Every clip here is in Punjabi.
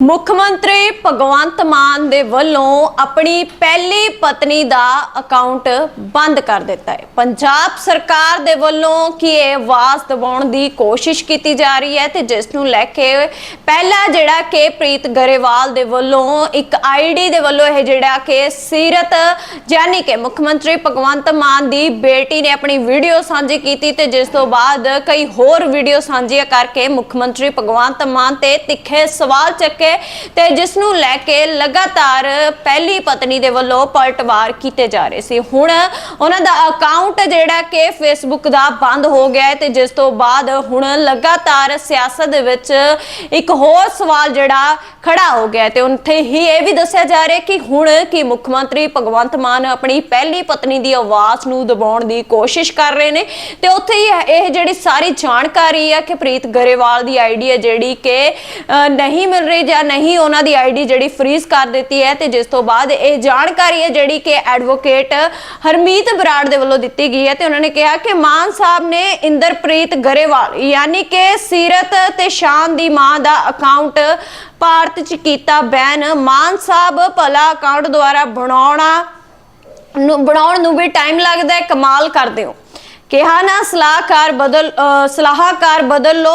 ਮੁੱਖ ਮੰਤਰੀ ਭਗਵੰਤ ਮਾਨ ਦੇ ਵੱਲੋਂ ਆਪਣੀ ਪਹਿਲੀ ਪਤਨੀ ਦਾ ਅਕਾਊਂਟ ਬੰਦ ਕਰ ਦਿੱਤਾ ਹੈ। ਪੰਜਾਬ ਸਰਕਾਰ ਦੇ ਵੱਲੋਂ ਕੀ ਇਹ ਆਵਾਜ਼ ਦਬਾਉਣ ਦੀ ਕੋਸ਼ਿਸ਼ ਕੀਤੀ ਜਾ ਰਹੀ ਹੈ ਤੇ ਜਿਸ ਨੂੰ ਲੈ ਕੇ ਪਹਿਲਾ ਜਿਹੜਾ ਕਿ ਪ੍ਰੀਤ ਗਰੇਵਾਲ ਦੇ ਵੱਲੋਂ, ਇੱਕ ਆਈਡੀ ਦੇ ਵੱਲੋਂ ਇਹ ਜਿਹੜਾ ਕਿ ਸੀਰਤ ਜਾਨੀ ਕਿ ਮੁੱਖ ਮੰਤਰੀ ਭਗਵੰਤ ਮਾਨ ਦੀ ਬੇਟੀ ਨੇ ਆਪਣੀ ਵੀਡੀਓ ਸਾਂਝੀ ਕੀਤੀ ਤੇ ਜਿਸ ਤੋਂ ਬਾਅਦ ਕਈ ਹੋਰ ਵੀਡੀਓ ਸਾਂਝੀਆਂ ਕਰਕੇ ਮੁੱਖ ਮੰਤਰੀ ਭਗਵੰਤ ਮਾਨ ਤੇ ਤਿੱਖੇ ਸਵਾਲ ਚੱਕੇ ਤੇ ਜਿਸ ਨੂੰ ਲੈ ਕੇ ਲਗਾਤਾਰ ਪਹਿਲੀ ਪਤਨੀ ਦੇ ਵੱਲੋਂ ਪਲਟਵਾਰ ਕੀਤੇ ਜਾ ਰਹੇ ਸੀ। ਹੁਣ ਉਹਨਾਂ ਦਾ ਅਕਾਊਂਟ ਜਿਹੜਾ ਕਿ ਫੇਸਬੁੱਕ ਦਾ ਬੰਦ ਹੋ ਗਿਆ ਤੇ ਜਿਸ ਤੋਂ ਬਾਅਦ ਹੁਣ ਲਗਾਤਾਰ ਸਿਆਸਤ ਦੇ ਵਿੱਚ ਇੱਕ ਹੋਰ ਸਵਾਲ ਜਿਹੜਾ ਖੜਾ ਹੋ ਗਿਆ ਤੇ ਉੱਥੇ ਹੀ ਇਹ ਵੀ ਦੱਸਿਆ ਜਾ ਰਿਹਾ ਕਿ ਹੁਣ ਕੀ ਮੁੱਖ ਮੰਤਰੀ ਭਗਵੰਤ ਮਾਨ ਆਪਣੀ ਪਹਿਲੀ ਪਤਨੀ ਦੀ ਆਵਾਜ਼ ਨੂੰ ਦਬਾਉਣ ਦੀ ਕੋਸ਼ਿਸ਼ ਕਰ ਰਹੇ ਨੇ ਤੇ ਉੱਥੇ ਹੀ ਇਹ ਜਿਹੜੀ ਸਾਰੀ ਜਾਣਕਾਰੀ ਹੈ ਕਿ ਪ੍ਰੀਤ ਗਰੇਵਾਲ ਦੀ ਆਈਡੀ ਹੈ ਜਿਹੜੀ ਕਿ ਨਹੀਂ ਮਿਲ ਰਹੀ ਜਾਂ ਨਹੀਂ ਉਹਨਾਂ ਦੀ ਆਈਡੀ ਜਿਹੜੀ ਫ੍ਰੀਜ਼ ਕਰ ਦਿੱਤੀ ਹੈ ਤੇ ਜਿਸ ਤੋਂ ਬਾਅਦ ਇਹ ਜਾਣਕਾਰੀ ਹੈ ਜਿਹੜੀ ਕਿ ਐਡਵੋਕੇਟ ਹਰਮੀਤ ਬਰਾੜ ਦੇ ਵੱਲੋਂ ਦਿੱਤੀ ਗਈ ਹੈ ਤੇ ਉਹਨਾਂ ਨੇ ਕਿਹਾ ਕਿ ਮਾਨ ਸਾਹਿਬ ਨੇ ਇੰਦਰਪ੍ਰੀਤ ਗਰੇਵਾਲ ਯਾਨੀ ਕਿ ਸੀਰਤ ਤੇ ਸ਼ਾਨ ਦੀ ਮਾਂ ਦਾ ਅਕਾਊਂਟ ਭਾਰਤ ਚ ਕੀਤਾ ਬੈਨ ਮਾਨ ਸਾਹਿਬ ਭਲਾ ਅਕਾਊਂਟ ਦੁਆਰਾ ਬਣਾਉਣਾ ਨੂੰ ਬਣਾਉਣ ਨੂੰ ਵੀ ਟਾਈਮ ਲੱਗਦਾ ਹੈ ਕਮਾਲ ਕਰਦੇ ਹੋ। ਕਿਹਾ ਨਾ ਸਲਾਹਕਾਰ ਬਦਲ ਅ, ਸਲਾਹਕਾਰ ਬਦਲ ਲੋ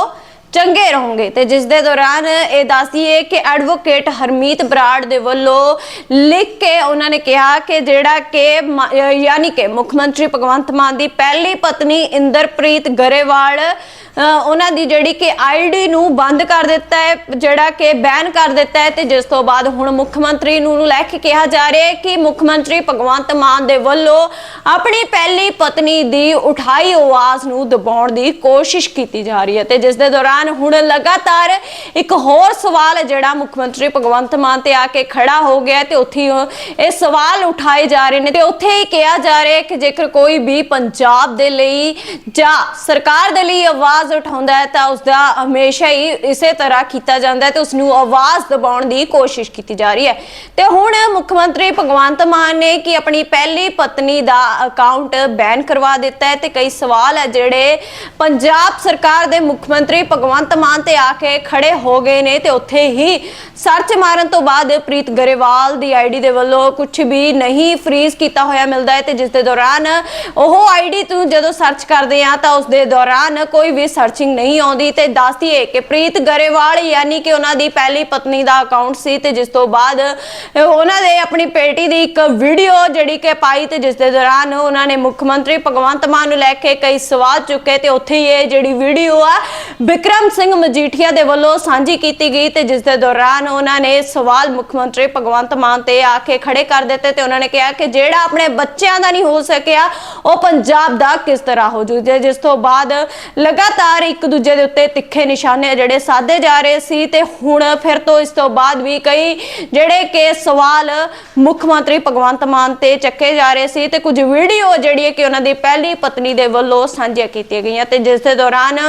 ਚੰਗੇ ਰਹੋਗੇ। ਤੇ ਜਿਸ ਦੇ ਦੌਰਾਨ ਇਹ ਦੱਸਦੀਏ ਕਿ ਐਡਵੋਕੇਟ ਹਰਮੀਤ ਬਰਾੜ ਦੇ ਵੱਲੋਂ ਲਿਖ ਕੇ ਉਹਨਾਂ ਨੇ ਕਿਹਾ ਕਿ ਜਿਹੜਾ ਕਿ ਯਾਨੀ ਕਿ ਮੁੱਖ ਮੰਤਰੀ ਭਗਵੰਤ ਮਾਨ ਦੀ ਪਹਿਲੀ ਪਤਨੀ ਇੰਦਰਪ੍ਰੀਤ ਗਰੇਵਾਲ ਉਹਨਾਂ ਦੀ ਜਿਹੜੀ ਕਿ ਆਈਡੀ ਨੂੰ ਬੰਦ ਕਰ ਦਿੱਤਾ ਹੈ, ਜਿਹੜਾ ਕਿ ਬੈਨ ਕਰ ਦਿੱਤਾ ਹੈ ਤੇ ਜਿਸ ਤੋਂ ਬਾਅਦ ਹੁਣ ਮੁੱਖ ਮੰਤਰੀ ਨੂੰ ਲੈ ਕੇ ਕਿਹਾ ਜਾ ਰਿਹਾ ਹੈ ਕਿ ਮੁੱਖ ਮੰਤਰੀ ਭਗਵੰਤ ਮਾਨ ਦੇ ਵੱਲੋਂ ਆਪਣੀ ਪਹਿਲੀ ਪਤਨੀ ਦੀ ਉਠਾਈ ਆਵਾਜ਼ ਨੂੰ ਦਬਾਉਣ ਦੀ ਕੋਸ਼ਿਸ਼ ਕੀਤੀ ਜਾ ਰਹੀ ਹੈ। ਤੇ ਜਿਸ ਦੇ ਦੌਰਾਨ ਹੁਣ ਲਗਾਤਾਰ ਇੱਕ ਹੋਰ ਸਵਾਲ ਜਿਹੜਾ ਮੁੱਖ ਮੰਤਰੀ ਭਗਵੰਤ ਮਾਨ ਤੇ ਆ ਕੇ ਖੜਾ ਹੋ ਗਿਆ ਤੇ ਉੱਥੇ ਇਹ ਸਵਾਲ ਉਠਾਏ ਜਾ ਰਹੇ ਨੇ ਤੇ ਉੱਥੇ ਹੀ ਕਿਹਾ ਜਾ ਰਿਹਾ ਕਿ ਜੇਕਰ ਕੋਈ ਵੀ ਪੰਜਾਬ ਦੇ ਲਈ ਜਾਂ ਸਰਕਾਰ ਦੇ ਲਈ ਆਵਾਜ਼ ਉਠਾਉਂਦਾ ਹੈ ਤਾਂ ਉਸ ਦਾ ਹਮੇਸ਼ਾ ਹੀ ਇਸੇ ਤਰ੍ਹਾਂ ਕੀਤਾ ਜਾਂਦਾ ਹੈ ਤੇ ਉਸ ਨੂੰ ਆਵਾਜ਼ ਦਬਾਉਣ ਦੀ ਕੋਸ਼ਿਸ਼ ਕੀਤੀ ਜਾ ਰਹੀ ਹੈ। ਤੇ ਹੁਣ ਮੁੱਖ ਮੰਤਰੀ ਭਗਵੰਤ ਮਾਨ ਨੇ ਕਿ ਆਪਣੀ ਪਹਿਲੀ ਪਤਨੀ ਦਾ ਅਕਾਊਂਟ ਬੈਨ ਕਰਵਾ ਦਿੱਤਾ ਹੈ ਤੇ ਕਈ ਸਵਾਲ ਹੈ ਜਿਹੜੇ ਪੰਜਾਬ ਸਰਕਾਰ ਦੇ ਮੁੱਖ ਮੰਤਰੀ ਭਗਵੰਤ ਭਗਵੰਤ ਮਾਨ ਤੇ ਆ ਕੇ ਖੜੇ ਹੋ ਗਏ ਨੇ ਤੇ ਉੱਥੇ ਹੀ ਸਰਚ ਮਾਰਨ ਤੋਂ ਬਾਅਦ ਪ੍ਰੀਤ ਗਰੇਵਾਲ ਦੀ ਆਈਡੀ ਦੇ ਵੱਲੋਂ ਕੁਝ ਵੀ ਨਹੀਂ ਫ੍ਰੀਜ਼ ਕੀਤਾ ਹੋਇਆ ਮਿਲਦਾ ਹੈ ਤੇ ਜਿਸ ਦੇ ਦੌਰਾਨ ਉਹ ਆਈਡੀ ਤੋਂ ਜਦੋਂ ਸਰਚ ਕਰਦੇ ਆ ਤਾਂ ਉਸ ਦੇ ਦੌਰਾਨ ਕੋਈ ਵੀ ਸਰਚਿੰਗ ਨਹੀਂ ਆਉਂਦੀ ਤੇ ਦੱਸਦੀਏ ਕਿ ਪ੍ਰੀਤ ਗਰੇਵਾਲ ਯਾਨੀ ਕਿ ਉਹਨਾਂ ਦੀ ਪਹਿਲੀ ਪਤਨੀ ਦਾ ਅਕਾਊਂਟ ਸੀ ਤੇ ਜਿਸ ਤੋਂ ਬਾਅਦ ਉਹਨਾਂ ਨੇ ਆਪਣੀ ਬੇਟੀ ਦੀ ਇੱਕ ਵੀਡੀਓ ਜਿਹੜੀ ਕਿ ਪਾਈ ਤੇ ਜਿਸ ਦੇ ਦੌਰਾਨ ਉਹਨਾਂ ਨੇ ਮੁੱਖ ਮੰਤਰੀ ਭਗਵੰਤ ਮਾਨ ਨੂੰ ਲੈ ਕੇ ਕਈ ਸਵਾਲ ਚੁੱਕੇ ਤੇ ਉੱਥੇ ਹੀ ਇਹ ਜਿਹੜੀ ਵੀਡੀਓ ਆ ਵਿਕਰਮ ਸਿੰਘ ਮਜੀਠੀਆ ਦੇ ਵੱਲੋਂ ਸਾਂਝੀ ਕੀਤੀ ਗਈ ਤੇ ਜਿਸ ਦੇ ਦੌਰਾਨ ਉਹਨਾਂ ਨੇ ਸਵਾਲ ਮੁੱਖ ਮੰਤਰੀ ਭਗਵੰਤ ਮਾਨ ਤੇ ਆ ਕੇ ਖੜੇ ਕਰ ਦਿੱਤੇ ਤੇ ਉਹਨਾਂ ਨੇ ਕਿਹਾ ਕਿ ਜਿਹੜਾ ਆਪਣੇ ਬੱਚਿਆਂ ਦਾ ਨਹੀਂ ਹੋ ਸਕਿਆ, ਉਹ ਪੰਜਾਬ ਦਾ ਕਿਸ ਤਰ੍ਹਾਂ ਹੋ ਜੂ ਜਿਸ ਤੋਂ ਬਾਅਦ ਲਗਾਤਾਰ ਇੱਕ ਦੂਜੇ ਦੇ ਉੱਤੇ ਤਿੱਖੇ ਨਿਸ਼ਾਨੇ ਜਿਹੜੇ ਸਾਧੇ ਜਾ ਰਹੇ ਸੀ ਤੇ ਹੁਣ ਫਿਰ ਤੋਂ ਇਸ ਤੋਂ ਬਾਅਦ ਵੀ ਕਈ ਜਿਹੜੇ ਕਿ ਸਵਾਲ ਮੁੱਖ ਮੰਤਰੀ ਭਗਵੰਤ ਮਾਨ ਤੇ ਚੱਕੇ ਜਾ ਰਹੇ ਸੀ ਤੇ ਕੁਝ ਵੀਡੀਓ ਜਿਹੜੀ ਹੈ ਕਿ ਉਹਨਾਂ ਦੀ ਪਹਿਲੀ ਪਤਨੀ ਦੇ ਵੱਲੋਂ ਸਾਂਝੀਆਂ ਕੀਤੀਆਂ ਗਈਆਂ ਤੇ ਜਿਸ ਦੇ ਦੌਰਾਨ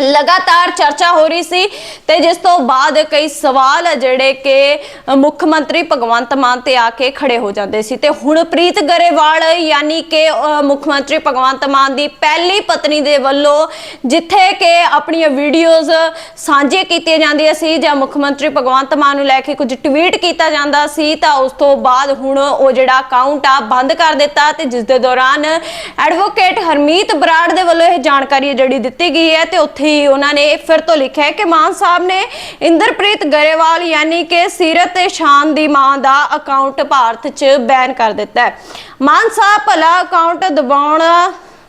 ਲਗਾਤਾਰ ਚਰਚਾ ਹੋ ਰਹੀ ਸੀ ਤੇ ਜਿਸ ਤੋਂ ਬਾਅਦ ਕਈ ਸਵਾਲ ਆ ਜਿਹੜੇ ਕਿ ਮੁੱਖ ਮੰਤਰੀ ਭਗਵੰਤ ਮਾਨ ਤੇ ਆ ਕੇ ਖੜੇ ਹੋ ਜਾਂਦੇ ਸੀ। ਤੇ ਹੁਣ ਪ੍ਰੀਤ ਗਰੇਵਾਲ ਯਾਨੀ ਕਿ ਮੁੱਖ ਮੰਤਰੀ ਭਗਵੰਤ ਮਾਨ ਦੀ ਪਹਿਲੀ ਪਤਨੀ ਦੇ ਵੱਲੋਂ ਜਿੱਥੇ ਕਿ ਆਪਣੀਆਂ ਵੀਡੀਓਜ਼ ਸਾਂਝੀਆਂ ਕੀਤੀਆਂ ਜਾਂਦੀਆਂ ਸੀ ਜਾਂ ਮੁੱਖ ਮੰਤਰੀ ਭਗਵੰਤ ਮਾਨ ਨੂੰ ਲੈ ਕੇ ਕੁਝ ਟਵੀਟ ਕੀਤਾ ਜਾਂਦਾ ਸੀ, ਤਾਂ ਉਸ ਤੋਂ ਬਾਅਦ ਹੁਣ ਉਹ ਜਿਹੜਾ ਅਕਾਊਂਟ ਆ ਬੰਦ ਕਰ ਦਿੱਤਾ ਤੇ ਜਿਸ ਦੇ ਦੌਰਾਨ ਐਡਵੋਕੇਟ ਹਰਮੀਤ ਬਰਾੜ ਦੇ ਵੱਲੋਂ ਇਹ ਜਾਣਕਾਰੀ ਜਿਹੜੀ ਦਿੱਤੀ ਗਈ ਹੈ ਤੇ ਉੱਥੇ ਹੀ ਉਹਨਾਂ ਨੇ ਫਿਰ ਤੋਂ ਲਿਖਿਆ ਹੈ ਕਿ ਮਾਨ ਸਾਹਿਬ ਨੇ ਇੰਦਰਪ੍ਰੀਤ ਗਰੇਵਾਲ ਯਾਨੀ ਕਿ ਸੀਰਤ ਤੇ ਸ਼ਾਨ ਦੀ ਮਾਂ ਦਾ ਅਕਾਊਂਟ ਭਾਰਤ 'ਚ ਬੈਨ ਕਰ ਦਿੱਤਾ ਹੈ। ਮਾਨ ਸਾਹਿਬ ਭਲਾ ਅਕਾਊਂਟ ਦਬਾਉਣ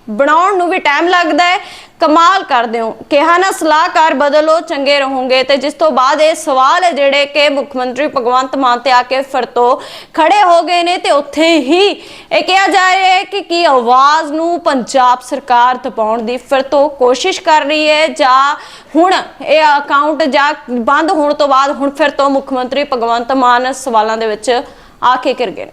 ਬਣਾਉਣ ਨੂੰ ਵੀ ਟਾਈਮ ਲੱਗਦਾ ਹੈ। ਕਮਾਲ ਕਰਦੇ ਹੋ। ਕਿਹਾ ਨਾ, ਸਲਾਹਕਾਰ ਬਦਲੋ, ਚੰਗੇ ਰਹੋਗੇ। ਤੇ ਜਿਸ ਤੋਂ ਬਾਅਦ ਇਹ ਸਵਾਲ ਹੈ ਜਿਹੜੇ ਕਿ ਮੁੱਖ ਮੰਤਰੀ ਭਗਵੰਤ ਮਾਨ ਤੇ ਆ ਕੇ ਫਿਰ ਤੋਂ ਖੜੇ ਹੋ ਗਏ ਨੇ ਤੇ ਉੱਥੇ ਹੀ ਇਹ ਕਿਹਾ ਜਾ ਰਿਹਾ ਹੈ ਕਿ ਕੀ ਆਵਾਜ਼ ਨੂੰ ਪੰਜਾਬ ਸਰਕਾਰ ਦਬਾਉਣ ਦੀ ਫਿਰ ਤੋਂ ਕੋਸ਼ਿਸ਼ ਕਰ ਰਹੀ ਹੈ ਜਾਂ ਹੁਣ ਇਹ ਅਕਾਊਂਟ ਜਾਂ ਬੰਦ ਹੋਣ ਤੋਂ ਬਾਅਦ ਹੁਣ ਫਿਰ ਤੋਂ ਮੁੱਖ ਮੰਤਰੀ ਭਗਵੰਤ ਮਾਨ ਸਵਾਲਾਂ ਦੇ ਵਿੱਚ ਆ ਕੇ ਘਿਰ ਗਏ ਨੇ।